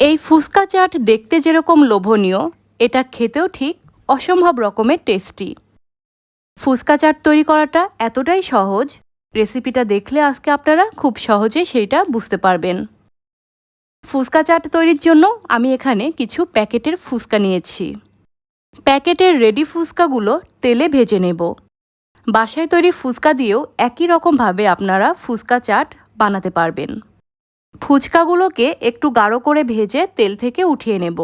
এই ফুচকা চাট দেখতে যেরকম লোভনীয়, এটা খেতেও ঠিক অসম্ভব রকমের টেস্টি। ফুচকা চাট তৈরি করাটা এতটাই সহজ, রেসিপিটা দেখলে আজকে আপনারা খুব সহজে সেইটা বুঝতে পারবেন। ফুচকা চাট তৈরির জন্য আমি এখানে কিছু প্যাকেটের ফুচকা নিয়েছি। প্যাকেটের রেডি ফুচকাগুলো তেলে ভেজে নেব। বাসায় তৈরি ফুচকা দিয়েও একই রকমভাবে আপনারা ফুচকা চাট বানাতে পারবেন। ফুচকাগুলোকে একটু গাঢ় করে ভেজে তেল থেকে উঠিয়ে নেব।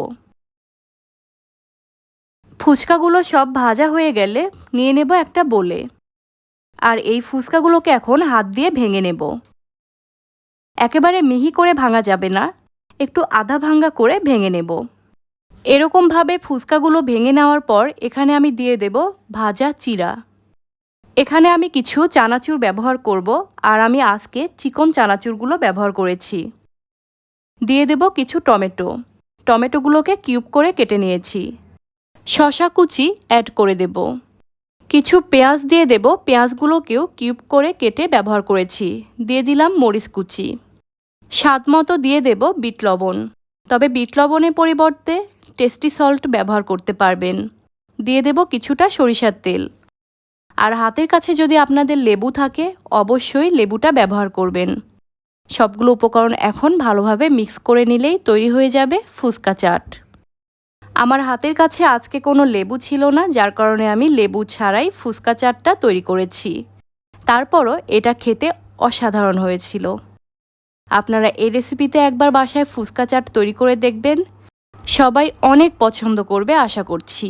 ফুচকাগুলো সব ভাজা হয়ে গেলে নিয়ে নেব একটা বলে। আর এই ফুচকাগুলোকে এখন হাত দিয়ে ভেঙে নেব। একেবারে মিহি করে ভাঙা যাবে না, একটু আধা ভাঙ্গা করে ভেঙে নেব। এরকমভাবে ফুচকাগুলো ভেঙে নেওয়ার পর এখানে আমি দিয়ে দেব ভাজা চিরা। এখানে আমি কিছু চানাচুর ব্যবহার করব, আর আমি আজকে চিকন চানাচুরগুলো ব্যবহার করেছি। দিয়ে দেব কিছু টমেটো। টমেটোগুলোকে কিউব করে কেটে নিয়েছি। শশা কুচি অ্যাড করে দেব। কিছু পেঁয়াজ দিয়ে দেব, পেঁয়াজগুলোকেও কিউব করে কেটে ব্যবহার করেছি। দিয়ে দিলাম মরিচ কুচি। স্বাদ মতো দিয়ে দেব বিট লবণ। তবে বিট লবণের পরিবর্তে টেস্টি সল্ট ব্যবহার করতে পারবেন। দিয়ে দেব কিছুটা সরিষার তেল। আর হাতের কাছে যদি আপনাদের লেবু থাকে, অবশ্যই লেবুটা ব্যবহার করবেন। সবগুলো উপকরণ এখন ভালোভাবে মিক্স করে নিলেই তৈরি হয়ে যাবে ফুচকা চাট। আমার হাতের কাছে আজকে কোনো লেবু ছিল না, যার কারণে আমি লেবু ছাড়াই ফুচকা চাটটা তৈরি করেছি। তারপরও এটা খেতে অসাধারণ হয়েছিল। আপনারা এই রেসিপিতে একবার বাসায় ফুচকা চাট তৈরি করে দেখবেন। সবাই অনেক পছন্দ করবে, আশা করছি।